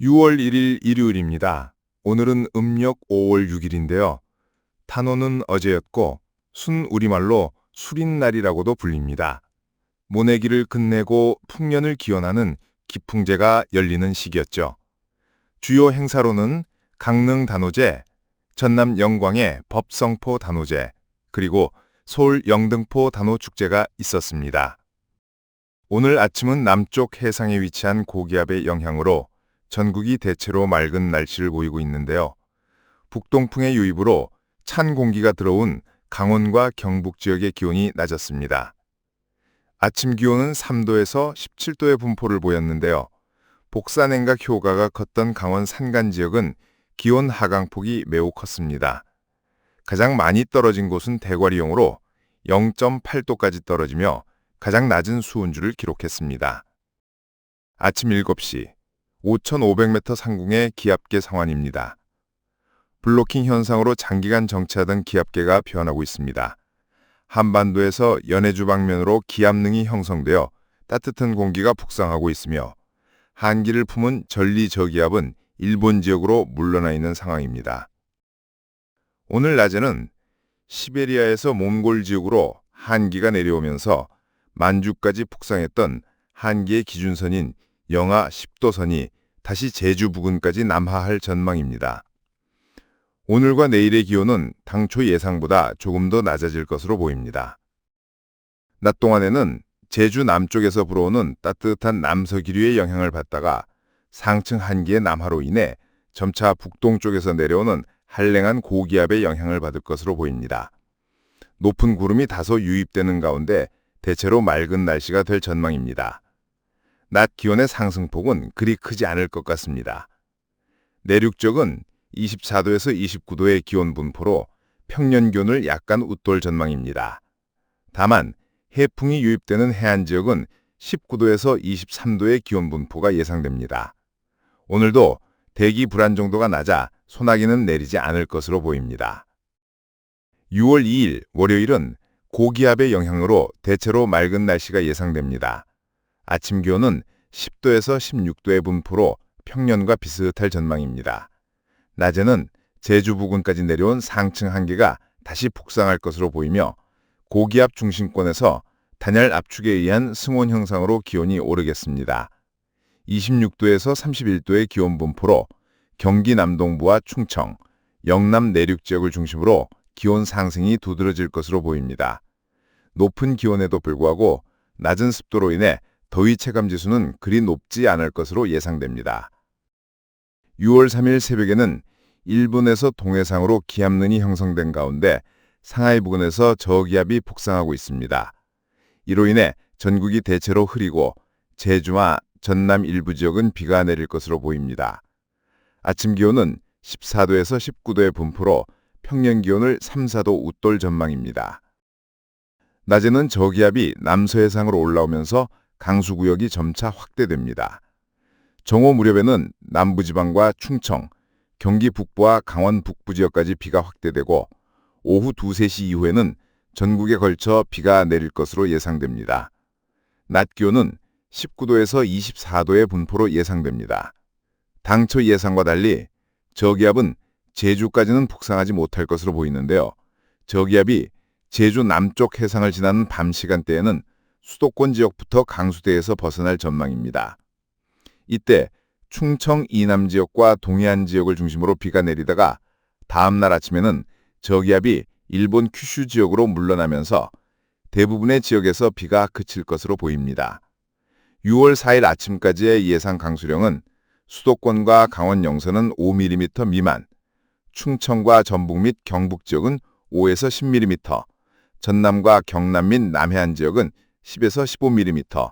6월 1일 일요일입니다. 오늘은 음력 5월 6일인데요. 탄오는 어제였고 순 우리말로 수린날이라고도 불립니다. 모내기를 끝내고 풍년을 기원하는 기풍제가 열리는 시기였죠. 주요 행사로는 강릉 단오제, 전남 영광의 법성포 단오제, 그리고 서울 영등포 단오축제가 있었습니다. 오늘 아침은 남쪽 해상에 위치한 고기압의 영향으로 전국이 대체로 맑은 날씨를 보이고 있는데요. 북동풍의 유입으로 찬 공기가 들어온 강원과 경북 지역의 기온이 낮았습니다. 아침 기온은 3도에서 17도의 분포를 보였는데요. 복사냉각 효과가 컸던 강원 산간 지역은 기온 하강폭이 매우 컸습니다. 가장 많이 떨어진 곳은 대관리용으로 0.8도까지 떨어지며 가장 낮은 수온주를 기록했습니다. 아침 7시 5,500m 상공의 기압계 상환입니다. 블로킹 현상으로 장기간 정체하던 기압계가 변하고 있습니다. 한반도에서 연해주 방면으로 기압능이 형성되어 따뜻한 공기가 북상하고 있으며 한기를 품은 전리 저기압은 일본 지역으로 물러나 있는 상황입니다. 오늘 낮에는 시베리아에서 몽골 지역으로 한기가 내려오면서 만주까지 북상했던 한기의 기준선인 영하 10도선이 다시 제주 부근까지 남하할 전망입니다. 오늘과 내일의 기온은 당초 예상보다 조금 더 낮아질 것으로 보입니다. 낮 동안에는 제주 남쪽에서 불어오는 따뜻한 남서기류의 영향을 받다가 상층 한기의 남하로 인해 점차 북동쪽에서 내려오는 한랭한 고기압의 영향을 받을 것으로 보입니다. 높은 구름이 다소 유입되는 가운데 대체로 맑은 날씨가 될 전망입니다. 낮 기온의 상승폭은 그리 크지 않을 것 같습니다. 내륙 쪽은 24도에서 29도의 기온 분포로 평년 기온을 약간 웃돌 전망입니다. 다만 해풍이 유입되는 해안 지역은 19도에서 23도의 기온 분포가 예상됩니다. 오늘도 대기 불안 정도가 낮아 소나기는 내리지 않을 것으로 보입니다. 6월 2일 월요일은 고기압의 영향으로 대체로 맑은 날씨가 예상됩니다. 아침 기온은 10도에서 16도의 분포로 평년과 비슷할 전망입니다. 낮에는 제주 부근까지 내려온 상층 한기가 다시 북상할 것으로 보이며 고기압 중심권에서 단열 압축에 의한 승온 형상으로 기온이 오르겠습니다. 26도에서 31도의 기온 분포로 경기 남동부와 충청, 영남 내륙 지역을 중심으로 기온 상승이 두드러질 것으로 보입니다. 높은 기온에도 불구하고 낮은 습도로 인해 더위 체감 지수는 그리 높지 않을 것으로 예상됩니다. 6월 3일 새벽에는 일본에서 동해상으로 기압능이 형성된 가운데 상하이 부근에서 저기압이 북상하고 있습니다. 이로 인해 전국이 대체로 흐리고 제주와 전남 일부 지역은 비가 내릴 것으로 보입니다. 아침 기온은 14도에서 19도의 분포로 평년 기온을 3, 4도 웃돌 전망입니다. 낮에는 저기압이 남서해상으로 올라오면서 강수구역이 점차 확대됩니다. 정오 무렵에는 남부지방과 충청, 경기 북부와 강원 북부 지역까지 비가 확대되고 오후 2, 3시 이후에는 전국에 걸쳐 비가 내릴 것으로 예상됩니다. 낮 기온은 19도에서 24도의 분포로 예상됩니다. 당초 예상과 달리 저기압은 제주까지는 북상하지 못할 것으로 보이는데요. 저기압이 제주 남쪽 해상을 지나는 밤 시간대에는 수도권 지역부터 강수대에서 벗어날 전망입니다. 이때 충청 이남 지역과 동해안 지역을 중심으로 비가 내리다가 다음 날 아침에는 저기압이 일본 큐슈 지역으로 물러나면서 대부분의 지역에서 비가 그칠 것으로 보입니다. 6월 4일 아침까지의 예상 강수량은 수도권과 강원 영서는 5mm 미만, 충청과 전북 및 경북 지역은 5에서 10mm, 전남과 경남 및 남해안 지역은 10에서 15mm,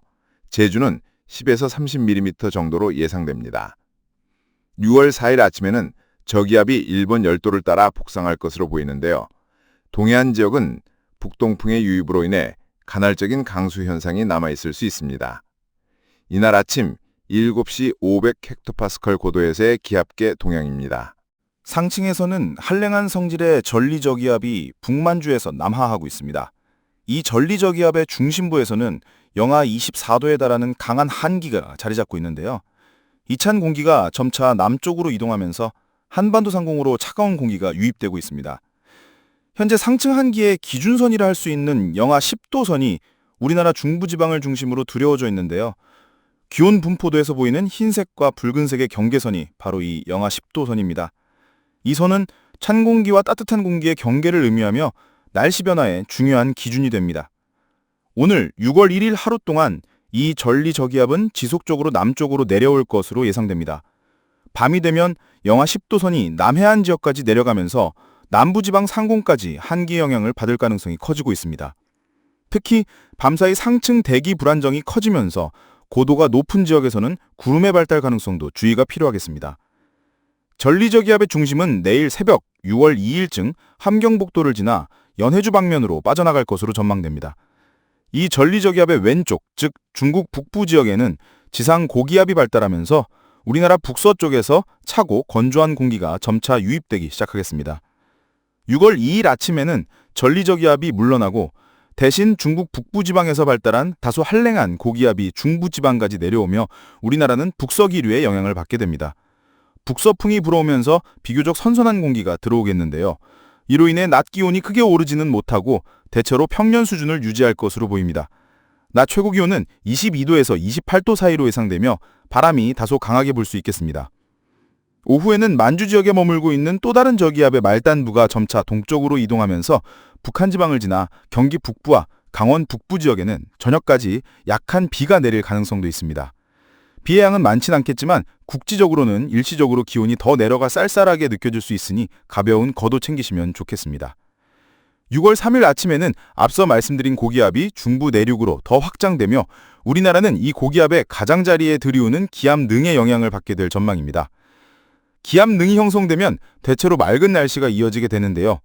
제주는 10에서 30mm 정도로 예상됩니다. 6월 4일 아침에는 저기압이 일본 열도를 따라 북상할 것으로 보이는데요. 동해안 지역은 북동풍의 유입으로 인해 간헐적인 강수 현상이 남아있을 수 있습니다. 이날 아침 7시 500헥토파스컬 고도에서의 기압계 동향입니다. 상층에서는 한랭한 성질의 전리저기압이 북만주에서 남하하고 있습니다. 이 전리저기압의 중심부에서는 영하 24도에 달하는 강한 한기가 자리 잡고 있는데요. 이 찬 공기가 점차 남쪽으로 이동하면서 한반도 상공으로 차가운 공기가 유입되고 있습니다. 현재 상층 한기의 기준선이라 할 수 있는 영하 10도선이 우리나라 중부지방을 중심으로 두려워져 있는데요. 기온 분포도에서 보이는 흰색과 붉은색의 경계선이 바로 이 영하 10도선입니다. 이 선은 찬 공기와 따뜻한 공기의 경계를 의미하며 날씨 변화의 중요한 기준이 됩니다. 오늘 6월 1일 하루 동안 이 전리 저기압은 지속적으로 남쪽으로 내려올 것으로 예상됩니다. 밤이 되면 영하 10도선이 남해안 지역까지 내려가면서 남부지방 상공까지 한기 영향을 받을 가능성이 커지고 있습니다. 특히 밤사이 상층 대기 불안정이 커지면서 고도가 높은 지역에서는 구름의 발달 가능성도 주의가 필요하겠습니다. 전리저기압의 중심은 내일 새벽 6월 2일쯤 함경북도를 지나 연해주 방면으로 빠져나갈 것으로 전망됩니다. 이 전리저기압의 왼쪽, 즉 중국 북부 지역에는 지상 고기압이 발달하면서 우리나라 북서쪽에서 차고 건조한 공기가 점차 유입되기 시작하겠습니다. 6월 2일 아침에는 전리저기압이 물러나고 대신 중국 북부 지방에서 발달한 다소 한랭한 고기압이 중부 지방까지 내려오며 우리나라는 북서기류의 영향을 받게 됩니다. 북서풍이 불어오면서 비교적 선선한 공기가 들어오겠는데요. 이로 인해 낮 기온이 크게 오르지는 못하고 대체로 평년 수준을 유지할 것으로 보입니다. 낮 최고 기온은 22도에서 28도 사이로 예상되며 바람이 다소 강하게 불 수 있겠습니다. 오후에는 만주 지역에 머물고 있는 또 다른 저기압의 말단부가 점차 동쪽으로 이동하면서 북한 지방을 지나 경기 북부와 강원 북부 지역에는 저녁까지 약한 비가 내릴 가능성도 있습니다. 비의 양은 많진 않겠지만 국지적으로는 일시적으로 기온이 더 내려가 쌀쌀하게 느껴질 수 있으니 가벼운 겉옷 챙기시면 좋겠습니다. 6월 3일 아침에는 앞서 말씀드린 고기압이 중부 내륙으로 더 확장되며 우리나라는 이 고기압의 가장자리에 들이우는 기압 능의 영향을 받게 될 전망입니다. 기압 능이 형성되면 대체로 맑은 날씨가 이어지게 되는데요.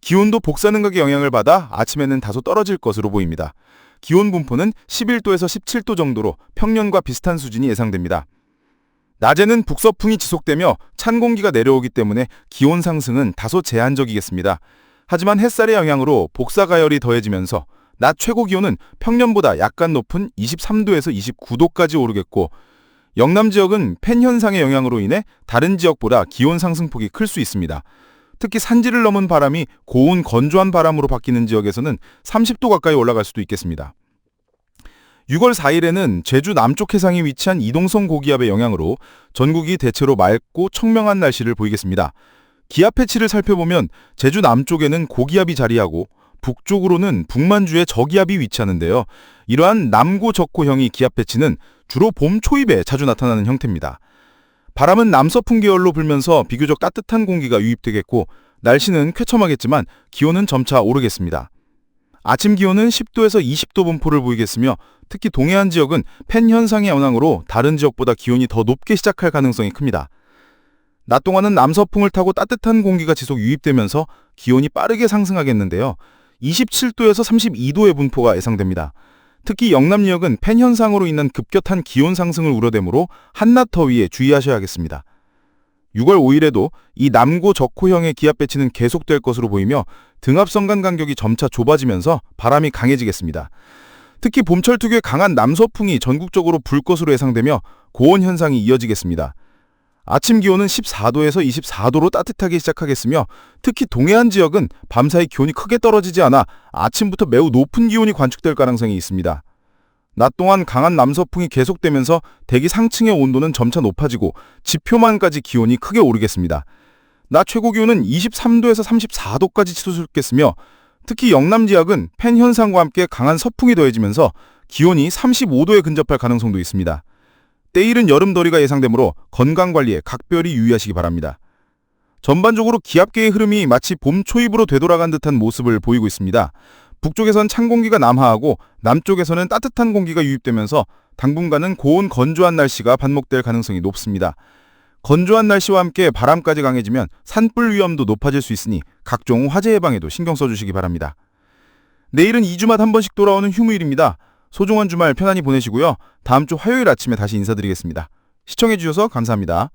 기온도 복사능각의 영향을 받아 아침에는 다소 떨어질 것으로 보입니다. 기온 분포는 11도에서 17도 정도로 평년과 비슷한 수준이 예상됩니다. 낮에는 북서풍이 지속되며 찬 공기가 내려오기 때문에 기온 상승은 다소 제한적이겠습니다. 하지만 햇살의 영향으로 복사 가열이 더해지면서 낮 최고 기온은 평년보다 약간 높은 23도에서 29도까지 오르겠고 영남 지역은 팬 현상의 영향으로 인해 다른 지역보다 기온 상승폭이 클 수 있습니다. 특히 산지를 넘은 바람이 고온 건조한 바람으로 바뀌는 지역에서는 30도 가까이 올라갈 수도 있겠습니다. 6월 4일에는 제주 남쪽 해상에 위치한 이동성 고기압의 영향으로 전국이 대체로 맑고 청명한 날씨를 보이겠습니다. 기압 패치를 살펴보면 제주 남쪽에는 고기압이 자리하고 북쪽으로는 북만주에 저기압이 위치하는데요. 이러한 남고 적고형의 기압 패치는 주로 봄 초입에 자주 나타나는 형태입니다. 바람은 남서풍 계열로 불면서 비교적 따뜻한 공기가 유입되겠고 날씨는 쾌청하겠지만 기온은 점차 오르겠습니다. 아침 기온은 10도에서 20도 분포를 보이겠으며 특히 동해안 지역은 팬 현상의 영향으로 다른 지역보다 기온이 더 높게 시작할 가능성이 큽니다. 낮 동안은 남서풍을 타고 따뜻한 공기가 지속 유입되면서 기온이 빠르게 상승하겠는데요. 27도에서 32도의 분포가 예상됩니다. 특히 영남 지역은 팬 현상으로 인한 급격한 기온 상승을 우려되므로 한낮 더위에 주의하셔야겠습니다. 6월 5일에도 이 남고 적호형의 기압 배치는 계속될 것으로 보이며 등압선 간 간격이 점차 좁아지면서 바람이 강해지겠습니다. 특히 봄철 특유의 강한 남서풍이 전국적으로 불 것으로 예상되며 고온 현상이 이어지겠습니다. 아침 기온은 14도에서 24도로 따뜻하게 시작하겠으며 특히 동해안 지역은 밤사이 기온이 크게 떨어지지 않아 아침부터 매우 높은 기온이 관측될 가능성이 있습니다. 낮 동안 강한 남서풍이 계속되면서 대기 상층의 온도는 점차 높아지고 지표만까지 기온이 크게 오르겠습니다. 낮 최고 기온은 23도에서 34도까지 치솟겠으며 특히 영남 지역은 팬 현상과 함께 강한 서풍이 더해지면서 기온이 35도에 근접할 가능성도 있습니다. 때이른 여름더위가 예상되므로 건강관리에 각별히 유의하시기 바랍니다. 전반적으로 기압계의 흐름이 마치 봄 초입으로 되돌아간 듯한 모습을 보이고 있습니다. 북쪽에선 찬 공기가 남하하고 남쪽에서는 따뜻한 공기가 유입되면서 당분간은 고온 건조한 날씨가 반복될 가능성이 높습니다. 건조한 날씨와 함께 바람까지 강해지면 산불 위험도 높아질 수 있으니 각종 화재 예방에도 신경 써주시기 바랍니다. 내일은 2주마다 한 번씩 돌아오는 휴무일입니다. 소중한 주말 편안히 보내시고요. 다음 주 화요일 아침에 다시 인사드리겠습니다. 시청해주셔서 감사합니다.